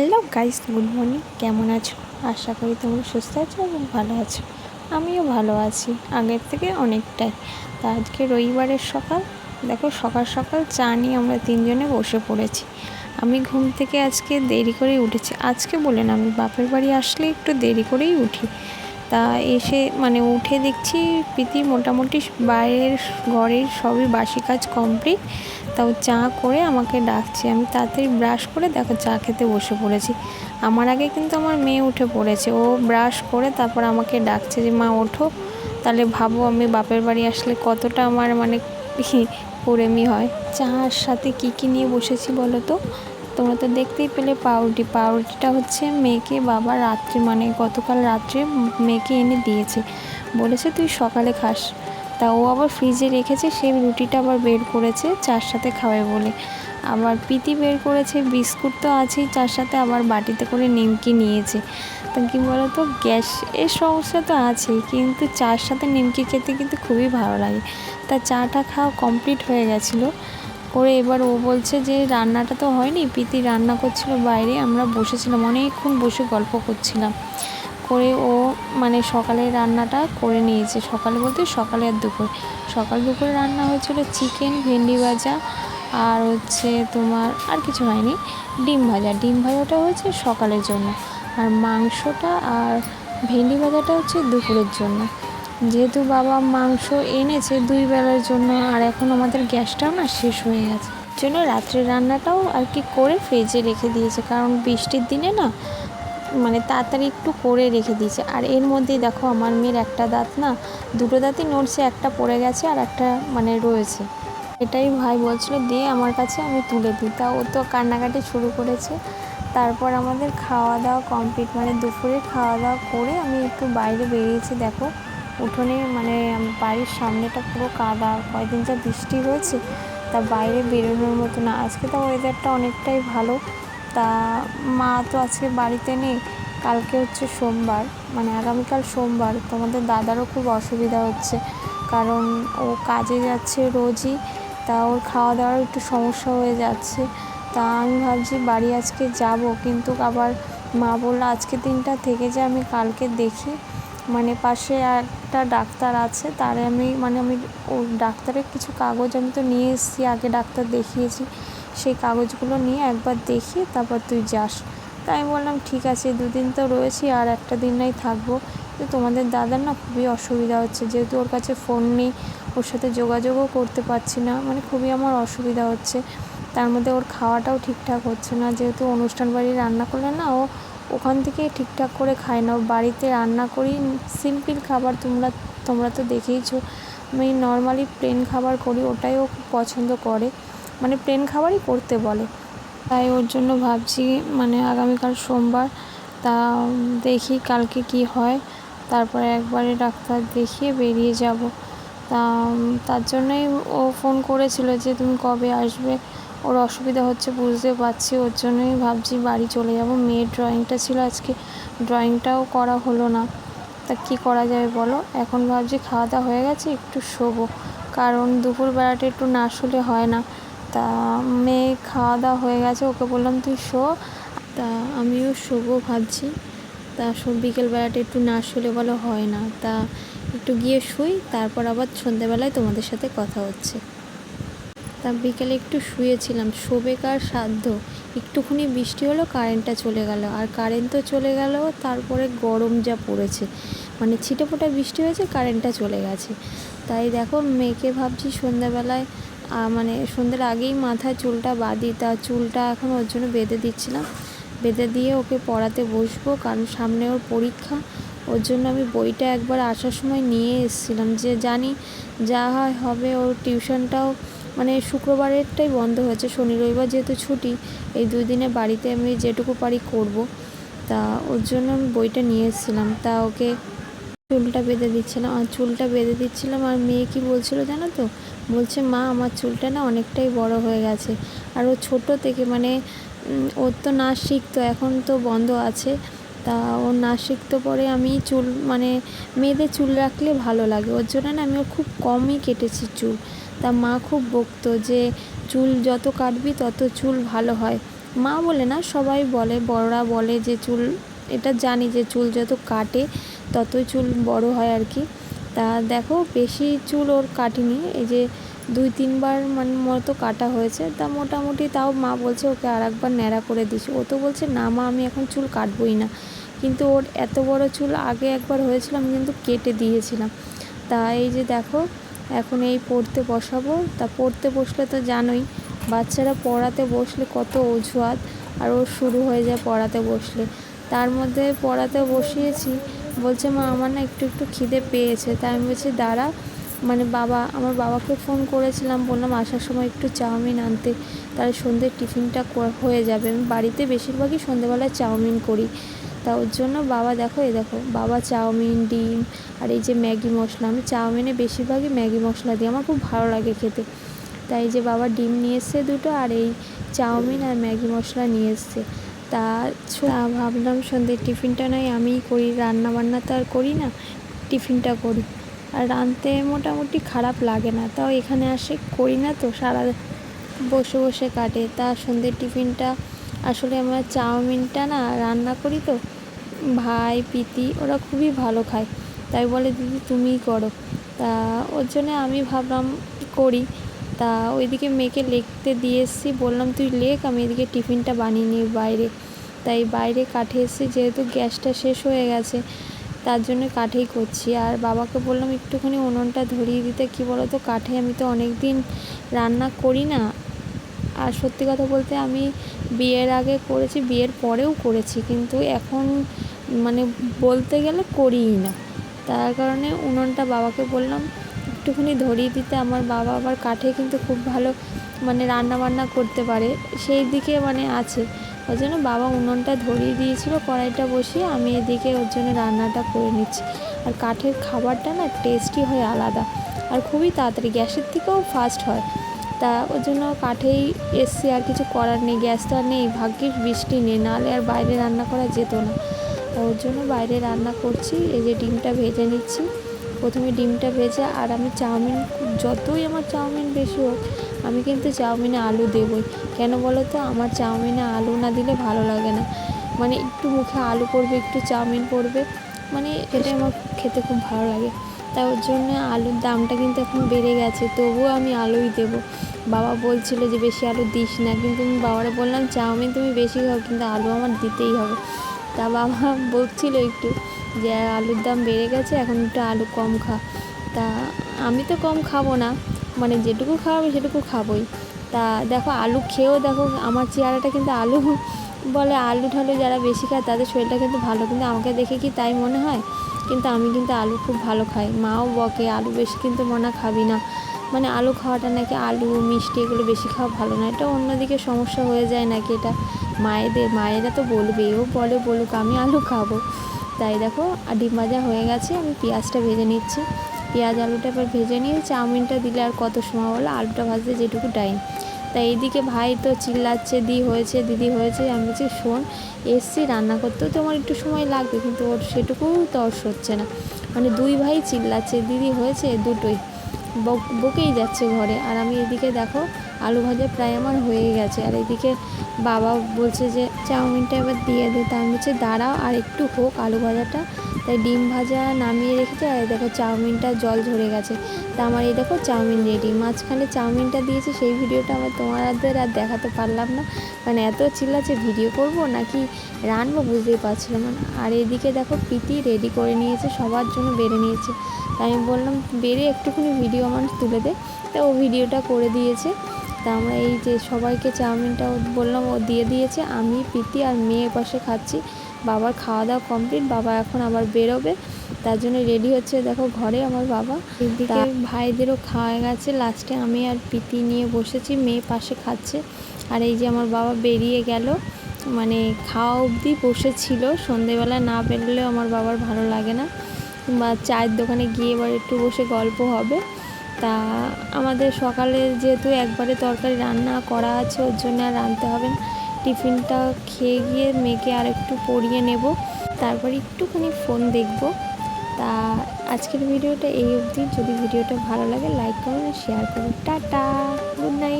Hello guys, good morning. কেমন আছো? আশা করি তোমরা সুস্থ আছো এবং ভালো আছো। আমিও ভালো আছি, আগের থেকে অনেকটাই। তা আজকে রবিবারের সকাল। দেখো, সকাল সকাল চা নিয়ে আমরা তিনজনে বসে পড়েছি। আমি ঘুম থেকে আজকে দেরি করেই উঠেছি। আজকে বলে না, আমি বাপের বাড়ি আসলে একটু দেরি করেই উঠি। তা এসে মানে উঠে দেখছি প্রীতি মোটামুটি বাইরের ঘরের সবই বাসি কাজ কমপ্লিট তাও চা করে আমাকে ডাকছে। আমি তাড়াতাড়ি ব্রাশ করে দেখো চা খেতে বসে পড়েছি। আমার আগে কিন্তু আমার মেয়ে উঠে পড়েছে। ও ব্রাশ করে তারপর আমাকে ডাকছে যে, মা, ওঠো। তাহলে ভাবো আমি বাপের বাড়ি আসলে কতটা আমার মানে কুড়েমি হয়। চার সাথে কী কী নিয়ে বসেছি বলো তো? তোমরা তো দেখতেই পেলে পাউরুটি। পাউরুটিটা হচ্ছে মেয়েকে বাবা রাত্রে মানে গতকাল রাত্রে মেয়েকে এনে দিয়েছে। বলেছে, তুই সকালে খাস। তা ও আবার ফ্রিজে রেখেছে সেই রুটিটা আবার বের করেছে চার সাথে খাবে বলে। আবার পিতি বের করেছে, বিস্কুট তো আছেই, চার সাথে আবার বাটিতে করে নিমকি নিয়েছে। তা কী বলো তো গ্যাস এর সমস্যা তো আছেই, কিন্তু চার সাথে নিমকি খেতে কিন্তু খুবই ভালো লাগে। তা চাটা খাওয়া কমপ্লিট হয়ে গেছিল। করে এবার ও বলছে যে রান্নাটা তো হয়নি পিতি রান্না করছিল বাইরে, আমরা বসেছিলাম, অনেকক্ষণ বসে গল্প করছিলাম। করে ও মানে সকালে রান্নাটা করে নিয়েছে, সকালে বলতে সকালে আর দুপুর। সকাল দুপুরে রান্না হয়েছিল চিকেন, ভেন্ডি ভাজা আর হচ্ছে তোমার আর কিছু হয়নি, ডিম ভাজা। ডিম ভাজাটা হয়েছে সকালের জন্য আর মাংসটা আর ভেন্ডি ভাজাটা হচ্ছে দুপুরের জন্য। যেহেতু বাবা মাংস এনেছে দুই বেলার জন্য, আর এখন আমাদের গ্যাসটাও না শেষ হয়ে গেছে। জন্য রাত্রের রান্নাটাও আর কি করে ফ্রিজে রেখে দিয়েছে, কারণ বৃষ্টির দিনে না মানে তাড়াতাড়ি একটু করে রেখে দিয়েছে। আর এর মধ্যেই দেখো আমার মেয়ের একটা দাঁত না, দুটো দাঁতই নড়ছে, একটা পড়ে গেছে আর একটা মানে রয়েছে। এটাই ভাই বলছিল দিয়ে আমার কাছে, আমি তুলে দিই। তা ও তো কান্নাকাটি শুরু করেছে। তারপর আমাদের খাওয়া দাওয়া কমপ্লিট মানে দুপুরে খাওয়া দাওয়া করে আমি একটু বাইরে বেরিয়েছি, দেখো। উঠোনে মানে বাড়ির সামনেটা পুরো কাদা। কয়েকদিন যা বৃষ্টি হয়েছে, তা বাইরে বেরোনোর মতো না। আজকে তো ওয়েদারটা অনেকটাই ভালো। তা মা তো আজকে বাড়িতে নেই। কালকে হচ্ছে সোমবার মানে আগামীকাল সোমবার। তোমাদের দাদারও খুব অসুবিধা হচ্ছে। কারণ ও কাজে যাচ্ছে রোজই, তা ওর খাওয়া দাওয়ার একটু সমস্যা হয়ে যাচ্ছে। তা আমি ভাবছি বাড়ি আজকে যাব, কিন্তু আবার মা বলল আজকে দিনটা থেকে যে, আমি কালকে দেখি। মানে পাশে একটা ডাক্তার আছে, তারে আমি মানে আমি ও ডাক্তারের কিছু কাগজ আমি তো নিয়ে এসেছি, আগে ডাক্তার দেখিয়েছি। সেই কাগজগুলো নিয়ে একবার দেখিয়ে তারপর তুই যাস। তাই আমি বললাম, ঠিক আছে, দুদিন তো রয়েছি, আর একটা দিন নাই থাকব। তো তোমাদের দাদার না খুবই অসুবিধা হচ্ছে, যেহেতু ওর কাছে ফোন নেই, ওর সাথে যোগাযোগও করতে পারছি না মানে খুবই আমার অসুবিধা হচ্ছে। তার মধ্যে ওর খাওয়াটাও ঠিকঠাক হচ্ছে না, যেহেতু অনুষ্ঠান বাড়ি রান্না করলে না ও ওখান থেকে ঠিকঠাক করে খাই না বাড়িতে রান্না করি, সিম্পল খাবার তোমরা তোমরা তো দেখেইছো। আমি নর্মালি প্লেন খাবার করি, ওটাই ও খুব পছন্দ করে। মানে প্লেন খাবারই করতে বলে। তাই ওর জন্য ভাবছি মানে আগামীকাল সোমবার, তা দেখি কালকে কি হয়। তারপরে একবারে ডাক্তার দেখিয়ে বেরিয়ে যাব। তা, তার জন্যই ও ফোন করেছিল যে তুমি কবে আসবে। ওর অসুবিধা হচ্ছে বুঝতে পারছি, ওর জন্যই ভাবছি বাড়ি চলে যাব। মেয়ের ড্রয়িংটা ছিল আজকে ড্রয়িংটাও করা হলো না। তা কী করা যাবে বলো? এখন ভাবছি খাওয়া দাওয়া হয়ে গেছে, একটু শোবো। কারণ দুপুরবেলাটা একটু না শুলে হয় না। তা মেয়ে খাওয়া দাওয়া হয়ে গেছে, ওকে বললাম তুই শো। তা আমিও শোবো ভাবছি। তা সব বিকেলবেলাটা একটু না শুলে বলো হয় না। তা একটু গিয়ে শুই, তারপর আবার সন্ধেবেলায় তোমাদের সাথে কথা হচ্ছে। তা বিকেলে একটু শুয়েছিলাম। শোবে কার সাধ্য। একটুখানি বৃষ্টি হলো কারেন্টটা চলে গেল। আর কারেন্ট তো চলে গেল, তারপরে গরম যা পড়েছে। মানে ছিটে ফোটা বৃষ্টি হয়েছে কারেন্টটা চলে গেছে। তাই দেখো, মেয়েকে ভাবছি সন্ধ্যাবেলায় মানে সন্ধ্যের আগেই মাথায় চুলটা বাঁধি, তা চুলটা এখন ওর জন্য বেঁধে দিচ্ছিলাম। বেঁধে দিয়ে ওকে পড়াতে বসবো, কারণ সামনে ওর পরীক্ষা। ওর জন্য আমি বইটা একবার আসার সময় নিয়ে এসেছিলাম যে জানি যা হয় হবে, ওর টিউশনটাও মানে শুক্রবারেরটাই বন্ধ হয়েছে, শনি রবিবার যেহেতু ছুটি, এই দুই দিনে বাড়িতে আমি যেটুকু পারি করব। তা ওর জন্য আমি বইটা নিয়ে এসেছিলাম। তা ওকে চুলটা বেঁধে দিচ্ছিলাম। আর চুলটা বেঁধে দিচ্ছিলাম আর মেয়ে কি বলছিল জানো তো? বলছে, মা, আমার চুলটা না অনেকটাই বড় হয়ে গেছে। আর ও ছোটো থেকে মানে ওর তো নাচ শিখতো এখন তো বন্ধ আছে। তা ও নাচ শিখতে পরে আমি চুল মানে মেয়েদের চুল রাখলে ভালো লাগে। ওর জন্য না আমি ওর খুব কমই কেটেছি চুল। তা মা খুব বকতো যে চুল যত কাটবি তত চুল ভালো হয়। মা বলে, না, সবাই বলে, বড়রা বলে যে চুল, এটা জানি যে চুল যত কাটে ততই চুল বড় হয় আর কি। তা দেখো, বেশি চুল ওর কাটিনি, এই যে দুই, তিনবার মানে মতো কাটা হয়েছে। তা মোটামুটি তাও মা বলছে, ওকে আর একবার ন্যাড়া করে দিছি ও তো বলছে, না মা, আমি এখন চুল কাটবই না। কিন্তু ওর এত বড় চুল আগে একবার হয়েছিল, আমি কিন্তু কেটে দিয়েছিলাম। তা এই যে দেখো এখন এই পড়তে বসাবো। তা পড়তে বসলে তো জানোই, বাচ্চারা পড়াতে বসলে কত অজুহাত, আর ও শুরু হয়ে যায় পড়াতে বসলে। তার মধ্যে পড়াতে বসিয়েছি, বলছে, মা, আমার না একটু একটু খিদে পেয়েছে। তাই আমি বলছি, দাঁড়া। মানে বাবা, আমার বাবাকে ফোন করেছিলাম, বললাম, আসার সময় একটু চাউমিন আনতে। তাহলে সন্ধ্যের টিফিনটা হয়ে যাবে। আমি বাড়িতে বেশিরভাগই সন্ধ্যেবেলায় চাউমিন করি। তা ওর জন্য বাবা দেখো, এই দেখো, বাবা চাউমিন, ডিম আর এই যে ম্যাগি মশলা। আমি চাউমিনে বেশিরভাগই ম্যাগি মশলা দিই, আমার খুব ভালো লাগে খেতে। তাই যে বাবা ডিম নিয়ে এসছে দুটো আর এই চাউমিন আর ম্যাগি মশলা নিয়ে এসছে। তা ভাবলাম সন্ধ্যের টিফিনটা নয় আমিই করি রান্না বান্না তো আর করি না, টিফিনটা করি। আর রাঁধতে মোটামুটি খারাপ লাগে না, তাও এখানে আসে, করি না তো, সারা বসে বসে কাটে। তা সন্ধ্যের টিফিনটা আসলে আমরা চাউমিনটা না রান্না করি তো, ভাই পিতি ওরা খুবই ভালো খায়। তাই বলে, দিদি, তুমিই করো। তা ওর জন্যে আমি ভাবলাম করি। তা ওইদিকে মেয়েকে লেখতে দিয়ে এসেছি, বললাম, তুই লেখ, আমি এদিকে টিফিনটা বানিয়ে নিই বাইরে। তাই বাইরে কাঠে এসেছি, যেহেতু গ্যাসটা শেষ হয়ে গেছে, তার জন্য কাঠেই করছি। আর বাবাকে বললাম, একটুখানি উনুনটা ধরিয়ে দিতে। কি বলো তো কাঠে আমি তো অনেক দিন রান্না করি না। আর সত্যি কথা বলতে আমি বিয়ের আগে করেছি, বিয়ের পরেও করেছি, কিন্তু এখন মানে বলতে গেলে করিই না। তার কারণে উনুনটা বাবাকে বললাম, একটুখানি ধরিয়ে দিতে, আমার বাবা আবার কাঠে কিন্তু খুব ভালো মানে রান্না বান্না করতে পারে, সেই দিকে মানে আছে। ওই জন্য বাবা উনুনটা ধরিয়ে দিয়েছিল, কড়াইটা বসিয়ে আমি এদিকে ওর জন্য রান্নাটা করে নিচ্ছি। আর কাঠের খাবারটা না টেস্টি হয় আলাদা, আর খুবই তাড়াতাড়ি, গ্যাসের থেকেও ফাস্ট হয়। তা ওর জন্য কাঠেই এসছি, আর কিছু করার নেই, গ্যাস তো আর নেই। ভাগ্যিস বৃষ্টি নেই, নাহলে আর বাইরে রান্না করা যেত না। ওর জন্য বাইরে রান্না করছি, এই যে ডিমটা ভেজে নিচ্ছি। প্রথমে ডিমটা ভেজে, আর আমি চাউমিন, যতই আমার চাউমিন বেশি হোক, আমি কিন্তু চাউমিনে আলু দেবই। কেন বলো তো? আমার চাউমিনে আলু না দিলে ভালো লাগে না। মানে একটু মুখে আলু পড়বে, একটু চাউমিন পড়বে মানে এটাই আমার খেতে খুব ভালো লাগে। তাই ওর জন্য আলুর দামটা কিন্তু এখন বেড়ে গেছে, তবুও আমি আলুই দেবো। বাবা বলছিল যে বেশি আলু দিস না, কিন্তু আমি বাবারা বললাম, চাউমিন তুমি বেশি খাও, কিন্তু আলু আমার দিতেই হবে। তা বাবা বলছিল একটু যে, আলুর দাম বেড়ে গেছে, এখন একটু আলু কম খা। তা আমি তো কম খাব না মানে যেটুকু খাওয়াবে সেটুকু খাবোই। তা দেখো, আলু খেয়েও দেখো, আমার চেহারাটা কিন্তু আলু বলে, আলু ঠালু যারা বেশি খায়, তাদের শরীরটা কিন্তু ভালো, কিন্তু আমাকে দেখে কি তাই মনে হয়? কিন্তু আমি কিন্তু আলু খুব ভালো খাই। মাও বকে, আলু বেশি কিন্তু মনে খাবি না। মানে আলু খাওয়াটা নাকি আলু, মিষ্টি এগুলো বেশি খাওয়া ভালো না। এটা অন্যদিকে সমস্যা হয়ে যায় নাকি এটা মায়েদের, মায়েরা তো বলবেই ও বলে বলুক, আমি আলু খাব। তাই দেখো ডিম ভাজা হয়ে গেছে, আমি পেঁয়াজটা ভেজে নিচ্ছি। পেঁয়াজ আলুটা এবার ভেজে নিয়ে, চাউমিনটা দিলে আর কত সময় হলো আলুটা ভাজতে যেটুকু টাইম তাই এইদিকে ভাই তো চিল্লাচ্ছে, দি হয়েছে, দিদি হয়েছে। আমি বলছি, শোন, এসছি, রান্না করতেও তোমার একটু সময় লাগবে, কিন্তু ওর সেটুকুও তর্স হচ্ছে না। মানে দুই ভাই চিল্লাচ্ছে, দিদি হয়েছে, দুটোই। বকেই যাচ্ছে ঘরে। আর আমি এদিকে দেখো, আলু ভাজা প্রায় আমার হয়ে গেছে। আর এদিকে বাবা বলছে যে, চাউমিনটা এবার দিয়ে দে। তা আমি বলছি, দাঁড়াও, আর একটু হোক, আলু ভাজাটা। তাই ডিম ভাজা নামিয়ে রেখেছে আর দেখো চাউমিনটা জল ঝরে গেছে। তা আমার এই দেখো চাউমিন রেডি মাঝখানে চাউমিনটা দিয়েছে, সেই ভিডিওটা আমার তোমাদের আর দেখাতে পারলাম না। মানে এত চিল্লাচ্ছে ভিডিও করব নাকি রানবো বুঝতেই পারছিলাম না। আর এদিকে দেখো পিতি রেডি করে নিয়েছে, সবার জন্য বেড়ে নিয়েছে। তাই আমি বললাম, বেড়ে একটুখানি ভিডিও মানুষ তুলে দে। তা ও ভিডিওটা করে দিয়েছে। তা আমরা এই যে সবাইকে চাউমিনটা বললাম, ও দিয়ে দিয়েছে। আমি, প্রীতি আর মেয়ে পাশে খাচ্ছি। বাবার খাওয়া দাওয়া কমপ্লিট বাবা এখন আবার বেরোবে। তার জন্য রেডি হচ্ছে দেখো ঘরে আমার বাবা। এদিকে ভাইদেরও খাওয়া গেছে। লাস্টে আমি আর প্রীতি নিয়ে বসেছি মেয়ে পাশে খাচ্ছে। আর এই যে আমার বাবা বেরিয়ে গেল মানে খাওয়া অবধি বসেছিল। সন্ধেবেলা না বেরোলেও আমার বাবার ভালো লাগে না। বা চায়ের দোকানে গিয়ে এবার একটু বসে গল্প হবে। তা আমাদের সকালে যেহেতু একবারে তরকারি রান্না করা আছে ওর জন্য আর রাঁধতে হবে না। টিফিনটা খেয়ে গিয়ে মেয়েকে আর একটু পড়িয়ে নেব। তারপর একটুখানি ফোন দেখব। তা আজকের ভিডিওটা এই অবধি। যদি ভিডিওটা ভালো লাগে লাইক করুন শেয়ার করুন। টাটা! Good night